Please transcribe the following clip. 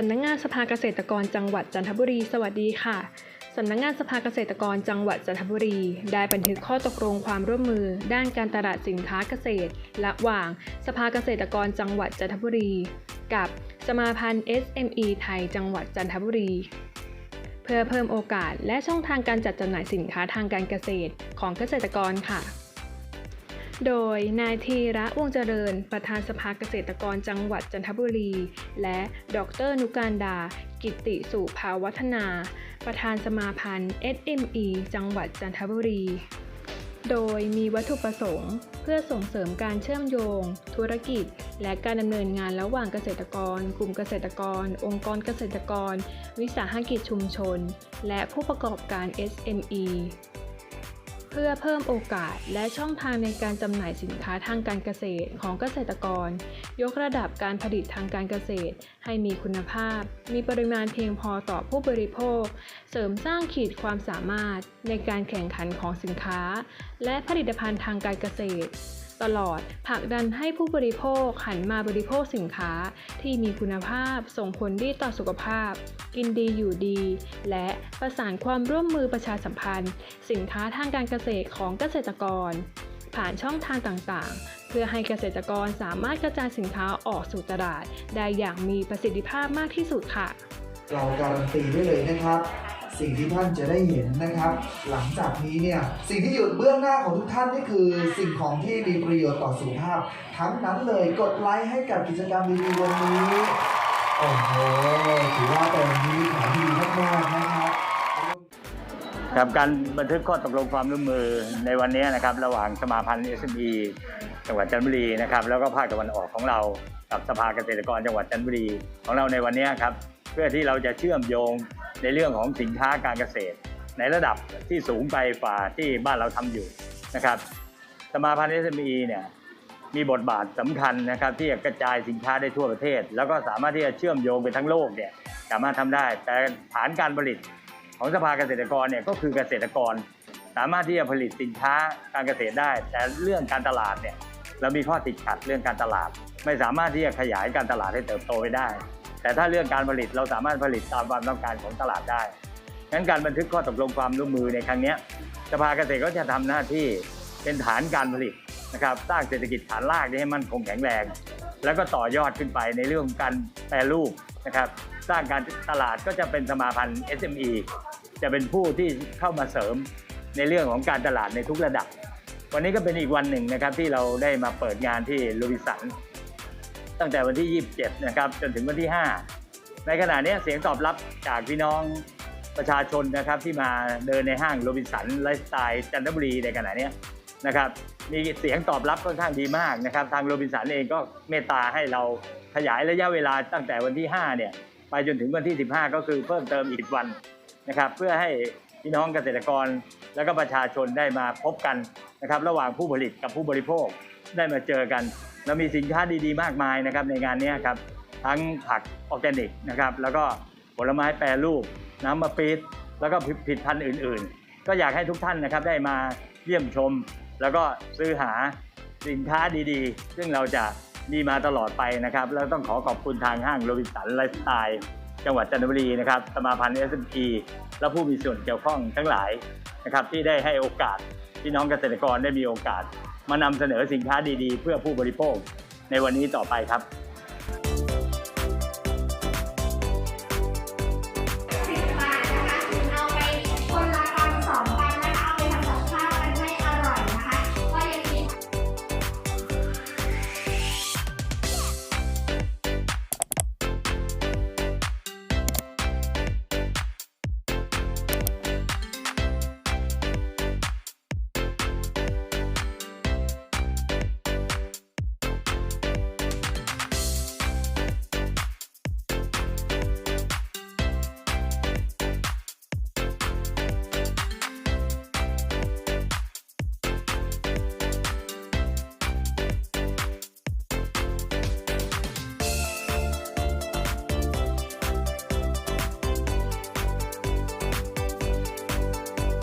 สำนักงานสภาเกษตรกรจังหวัดจันทบุรี สวัสดีค่ะสำนักงานสภาเกษตรกรจังหวัดจันทบุรี ได้บันทึกข้อตกลงความร่วมมือ ด้านการตลาดสินค้าเกษตรระหว่างสภาเกษตรกรจังหวัดจันทบุรี กับสมาพันธ์ SME ไทยจังหวัดจันทบุรี เพื่อเพิ่มโอกาสและช่องทางการจัดจำหน่ายสินค้าทางการเกษตรของเกษตรกรค่ะ โดยนายธีระวงเจริญ ประธานสภาเกษตรกรจังหวัดจันทบุรี และดรนุการดา กิติสุภาวัฒนา ประธานสมาพันธ์ SME จังหวัดจันทบุรี โดยมีวัตถุประสงค์ เพื่อส่งเสริมการเชื่อมโยง ธุรกิจ และการดำเนินงานระหว่างเกษตรกร กลุ่มเกษตรกร องค์กรเกษตรกร วิสาหกิจชุมชน และผู้ประกอบการ SME พื่อเพิ่มโอกาสและช่องทางในการจำหน่ายสินค้าทางการเกษตรของเกษตรกร ยกระดับการผลิตทางการเกษตร ให้มีคุณภาพ มีปริมาณเพียงพอต่อผู้บริโภค เสริมสร้างขีดความสามารถในการแข่งขันของสินค้า และผลิตภัณฑ์ทางการเกษตร ตลอดผลักดันให้ผู้บริโภคหันมาบริโภคสินค้าที่มีคุณภาพส่งผลดีต่อสุขภาพ กินดีอยู่ดี และประสานความร่วมมือประชาสัมพันธ์ สินค้าทางการเกษตรของเกษตรกร ผ่านช่องทางต่างๆ เพื่อให้เกษตรกรสามารถกระจายสินค้าออกสู่ตลาด ได้อย่างมีประสิทธิภาพมากที่สุดค่ะ เราการันตีได้เลยนะครับ สิ่งที่ท่านจะได้เห็นนะครับ หลังจากนี้เนี่ยสิ่งที่อยู่เบื้องหน้าของทุกท่านนี่คือ สิ่งของที่มีประโยชน์ต่อสุขภาพ ทั้งนั้นเลยกดไลค์ให้กับกิจกรรมดีๆวันนี้โอ้โหถือว่าเป็นมิตรขายที่ดีมากๆนะครับครับการบันทึกข้อตกลงความร่วมมือในวันนี้นะครับ ระหว่างสมาพันธ์ SME จังหวัดจันทบุรีนะครับ แล้วก็ภาคตะวันออกของเรากับสภาเกษตรกรจังหวัดจันทบุรีของเราในวันนี้ครับ เพื่อที่เราจะเชื่อมโยง ในเรื่องของสินค้าการเกษตร ในระดับที่สูงไปฝ่าที่บ้านเราทำอยู่นะครับสมาพันธ์ SME เนี่ยมีบทบาทสำคัญนะครับที่จะกระจายสินค้าได้ทั่วประเทศ แล้วก็สามารถที่จะเชื่อมโยงไปทั้งโลกเนี่ยสามารถทำได้ แต่ฐานการผลิตของสภาเกษตรกรเนี่ยก็คือเกษตรกร สามารถที่จะผลิตสินค้าการเกษตรได้ แต่เรื่องการตลาดเนี่ยเรามีข้อติดขัดเรื่องการตลาด ไม่สามารถที่จะขยายการตลาดให้เติบโตไปได้ แต่ถ้าเรื่องการผลิตเราสามารถผลิตตามความต้องการของตลาดได้งั้นการบันทึกข้อตกลงความร่วมมือในครั้งนี้สภาเกษตรก็จะทำหน้าที่เป็นฐานการผลิตนะครับสร้างเศรษฐกิจฐานรากให้มั่นคงแข็งแรง แล้วก็ต่อยอดขึ้นไปในเรื่องของการแปรรูปนะครับสร้างการตลาดก็จะเป็นสมาพันธ์ SME จะเป็นผู้ที่เข้ามาเสริมในเรื่องของการตลาดในทุกระดับ วันนี้ก็เป็นอีกวันหนึ่งนะครับที่เราได้มาเปิดงานที่ลูบิสัน ตั้งแต่วันที่ 27 นะครับจนถึงวันที่ 5 ในขณะนี้เสียงตอบรับจากพี่น้องประชาชนนะครับที่มาเดินในห้างโรบินสันไลฟ์สไตล์จันทบุรีในขณะนี้นะครับมีเสียงตอบรับค่อนข้างดีมากนะครับ ทางโรบินสันเองก็เมตตาให้เราขยายระยะเวลาตั้งแต่วันที่ 5 เนี่ยไปจนถึงวันที่ 15 ก็คือเพิ่มเติมอีกวันนะครับเพื่อให้พี่น้องเกษตรกรและก็ประชาชนได้มาพบกันนะครับ ระหว่างผู้ผลิตกับผู้บริโภคได้มาเจอกัน เรามีสินค้าดีๆ มากมายนะครับในงานนี้ครับทั้งผักออร์แกนิกนะครับแล้วก็ผลไม้แปรรูป น้ำมะปี๊ดแล้วก็ผลิตภัณฑ์อื่น ๆ ก็อยากให้ทุกท่านนะครับได้มาเยี่ยมชม แล้วก็ซื้อหาสินค้าดีๆ ซึ่งเราจะมีมาตลอดไปนะครับ แล้วต้องขอขอบคุณทางห้างโรบินสันไลฟ์สไตล์จังหวัดจันทบุรีนะครับสมาพันธ์ s อ p และผู้มีส่วนเกี่ยวข้องทั้งหลายนะครับที่ได้ให้โอกาสพี่น้องเกษตรกรได้มีโอกาส มานำเสนอสินค้าดีๆ เพื่อผู้บริโภคในวันนี้ต่อไปครับ